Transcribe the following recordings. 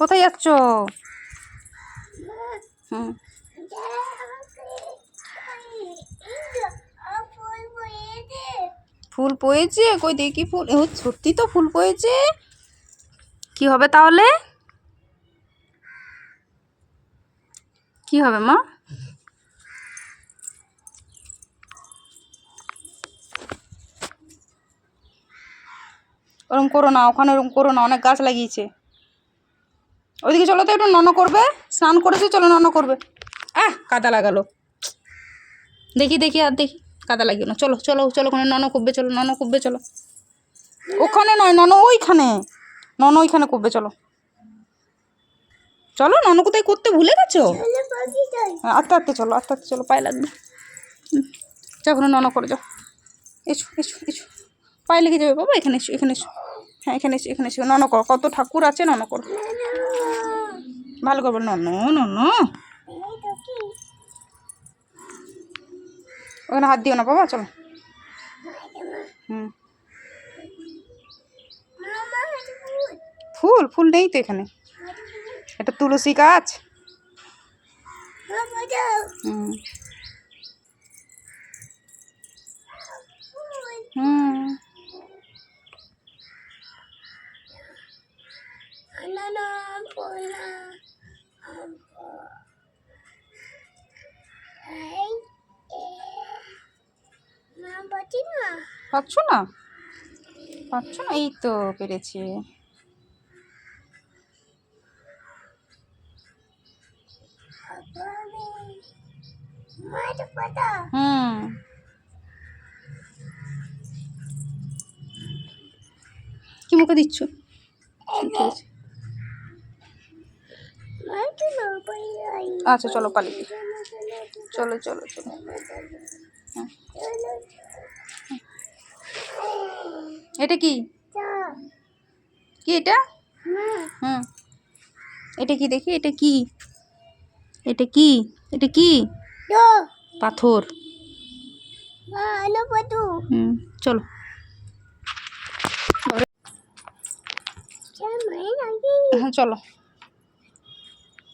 কোথায় যাচ্ছ? হুম। ফুল পয়েছে কই দেখি ফুল। সত্যি তো ফুল পয়েছে কি হবে তাহলে? কি হবে, মা? ওরম করো না, ওখানে ওরম করো না, অনেক গাছ লাগিয়েছে। ওইদিকে চলো তো, একটু নন করবে, স্নান করেছে, চলো নন করবে। আহ, কাদা লাগালো। দেখি দেখি, আর দেখি, কাদা লাগিও না। চলো চলো চলো, ওখানে নন করবে চলো নন করবে চলো। ওখানে নয় নন ওইখানে। নন ওইখানে করবে চলো। চলো নন কোথায় করতে ভুলে গেছো? আস্তে আস্তে চলো, আস্তে আস্তে চলো, পায়ে লাগবে। যাও, ওখানে নন করে যাও। এসো এসো এসো। পায়ে লেগে যাবে, বাবা, এখানে এসো এখানে এসো। হ্যাঁ এখানে এসো এখানে এসো। নন করো, কত ঠাকুর আছে নন করো। ভালো করবে নন নন ওখানে হাত দিও না বাবা, চলো। হুম। ফুল ফুল নেই তো এখানে। এটা তুলসী গাছ। হুম। হুম। পাচ্ছ না? পাচ্ছ না? এই তো পেরেছি। হুম। কি মুখে দিচ্ছ? আচ্ছা চলো পালিয়ে। চলো চলো চলো। এটা কি? কি এটা? হুম। এটা কি দেখি? এটা কি? এটা কি? এটা কি? পাথর। হুম চলো। হ্যাঁ চলো।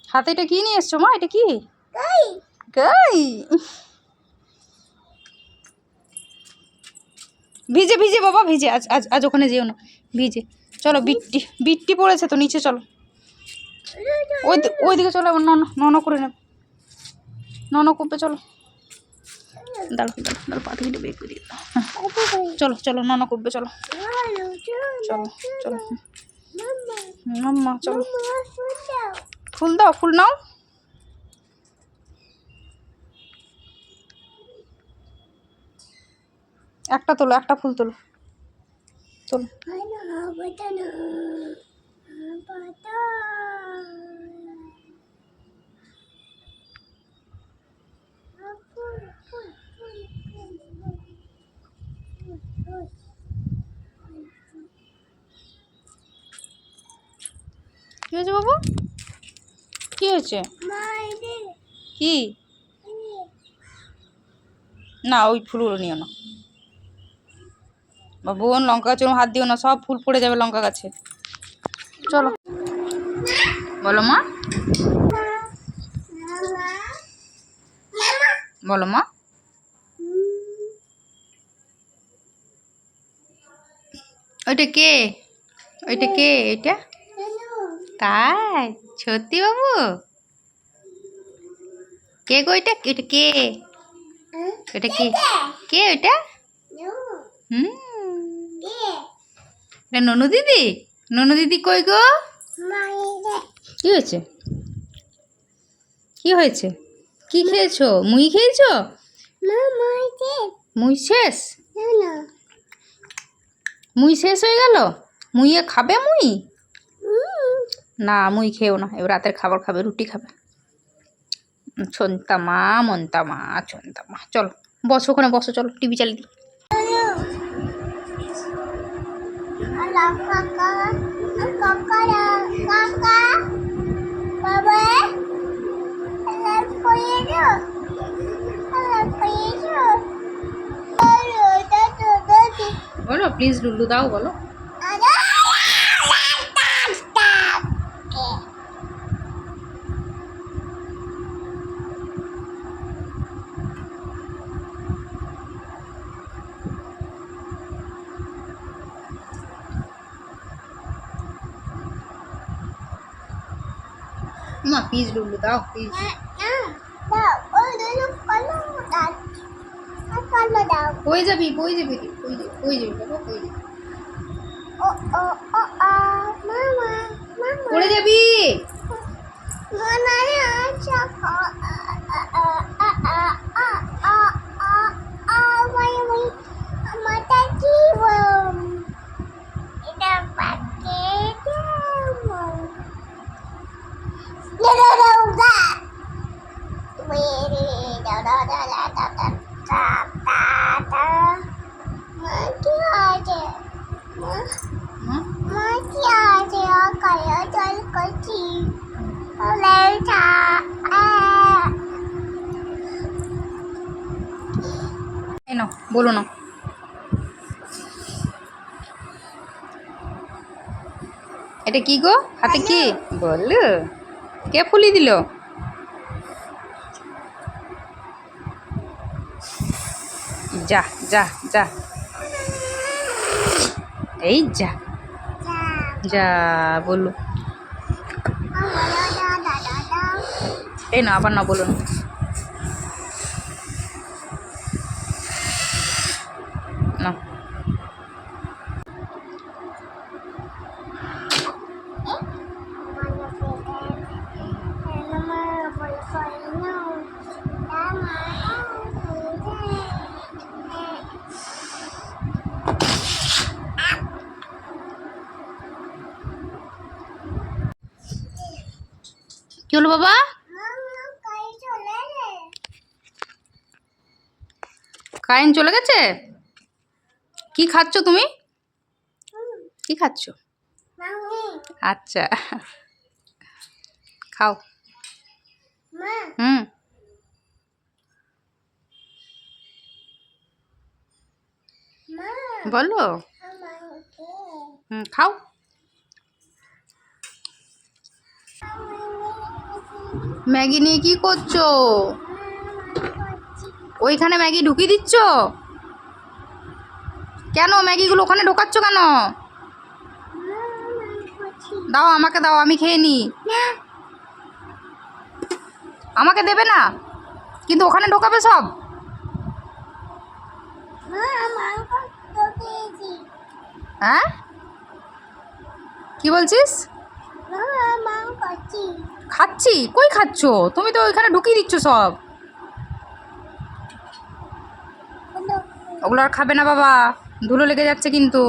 হাতে এটা কি নিয়ে এসছো মা? এটা কি? গাই ভিজে ভিজে বাবা ভিজে। আজ আজ আজ ওখানে যেও না। ভিজে। চলো বিটটি বিট্টি পড়েছে তো নিচে চলো। ওই দি- ওই দিকে চলো নন নন করে নেবে। নন করবে চলো। দাঁড়ো দাঁড়ো দাঁড়ো পা থেকে বের করিয়ে হ্যাঁ, চলো চলো নন করবে চলো। চলো চলো মাম্মা চলো। ফুল দাও ফুল নাও। একটা তোলো একটা ফুল তোলো। তোলো কি হয়েছে বাবু কি হয়েছে? কি? না ওই ফুলগুলো নিও না। বা বোন লঙ্কা গাছের হাত দিও না সব ফুল পড়ে যাবে লঙ্কা গাছে। চলো। বলো মা। বলো মা। ওইটা কে? ওইটা কে? এটা তাই? সত্যি বাবু? কে গো এটা? এটা কে? এটা কে? কে ওইটা হুম। এটা ননু দিদি? ননু দিদি কই গো? কি হয়েছে? কি হয়েছে? কি খেয়েছো? মুই খেয়েছো? মুই শেষ? মুই শেষ হয়ে গেল? মুইয়ে খাবে মুই? না মুই খেও না। এবার রাতের খাবার খাবে রুটি খাবে। ছন্তা মা মন্তা মা ছন্তা মা চলো, বসো ওখানে, বসো, চলো, টিভি চালিয়ে দিই। বলো প্লিজ লুলু, দাও, বলো। মা পিস ডুলু দাও পিস কই যাবি কই যাবি? কই যাবি কই যাবি, বাবা কই যাবি পড়ে যাবি হুম? বলো না। এটা কি গো? হাতে কি? বলো। কে ফুলি দিল? যা যা যা। এই যা। যা বলল এই না আবার না বলুন হলো বাবা। কারেন্ট চলে গেছে? কি খাচ্ছ তুমি? কি খাচ্ছ? আচ্ছা। খাও। হুম। বলো। হুম, খাও। ম্যাগি নিয়ে কি করছ ওইখানে ম্যাগি ঢুকিয়ে দিচ্ছ কেন ম্যাগিগুলো ওখানে ঢোকাচ্ছ কেন দাও আমাকে দাও আমি খেয়ে নিই আমাকে দেবে না কিন্তু ওখানে ঢোকাবে সব হ্যাঁ কি বলছিস খাচ্ছি? কই খাচ্ছ? তুমি তো ওইখানে ঢুকিয়ে দিচ্ছ সব। ওগুলো আর খাবে না বাবা। ধুলো লেগে যাচ্ছে কিন্তু।